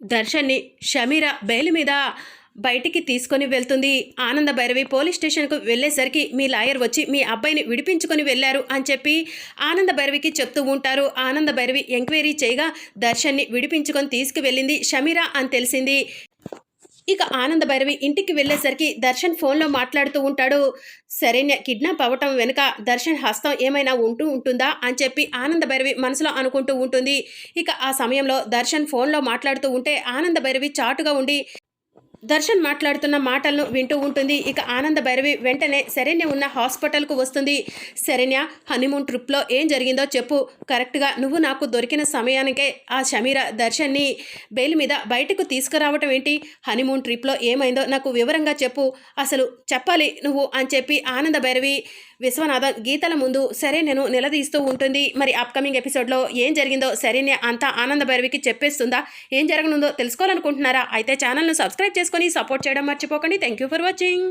దర్శన్ని Shameera bail మీద బయటికి తీసుకొని వెళ్తుంది. ఆనంద భైరవి పోలీస్ స్టేషన్కు వెళ్ళేసరికి మీ లాయర్ వచ్చి మీ అబ్బాయిని విడిపించుకొని వెళ్ళారు అని చెప్పి ఆనంద భైరవికి చెప్తూ ఉంటారు. ఆనంద భైరవి ఎంక్వైరీ చేయగా దర్శన్ని విడిపించుకొని తీసుకువెళ్ళింది షమీరా అని తెలిసింది. ఇక ఆనంద భైరవి ఇంటికి వెళ్ళేసరికి దర్శన్ ఫోన్లో మాట్లాడుతూ ఉంటాడు శరణ్య కిడ్నాప్ అవ్వటం వెనుక దర్శన్ హస్తం ఏమైనా ఉంటూ ఉంటుందా? అని చెప్పి ఆనంద భైరవి మనసులో అనుకుంటూ ఉంటుంది. ఇక ఆ సమయంలో దర్శన్ ఫోన్లో మాట్లాడుతూ ఉంటే ఆనంద భైరవి చాటుగా ఉండి దర్శన్ మాట్లాడుతున్న మాటలను వింటూ ఉంటుంది. ఇక ఆనంద భైరవి వెంటనే శరణ్య ఉన్న హాస్పిటల్కు వస్తుంది. శరణ్య హనీమూన్ ట్రిప్లో ఏం జరిగిందో చెప్పు. కరెక్ట్గా నువ్వు నాకు దొరికిన సమయానికే ఆ షమీర దర్శన్ని బెయిల్ మీద బయటకు తీసుకురావటం ఏంటి? హనీమూన్ ట్రిప్లో ఏమైందో నాకు వివరంగా చెప్పు. అసలు చెప్పాలి నువ్వు అని చెప్పి ఆనంద భైరవి విశ్వనాథన్ గీతల ముందు శరణ్యను నిలదీస్తూ ఉంటుంది. మరి అప్కమింగ్ ఎపిసోడ్లో ఏం జరిగిందో శరణ్య అంతా ఆనంద భైరవికి చెప్పేస్తుందా? ఏం జరగనుందో తెలుసుకోవాలనుకుంటున్నారా? అయితే ఛానల్ను సబ్స్క్రైబ్ చేసుకొని సపోర్ట్ చేయడం మర్చిపోకండి. Thank you for watching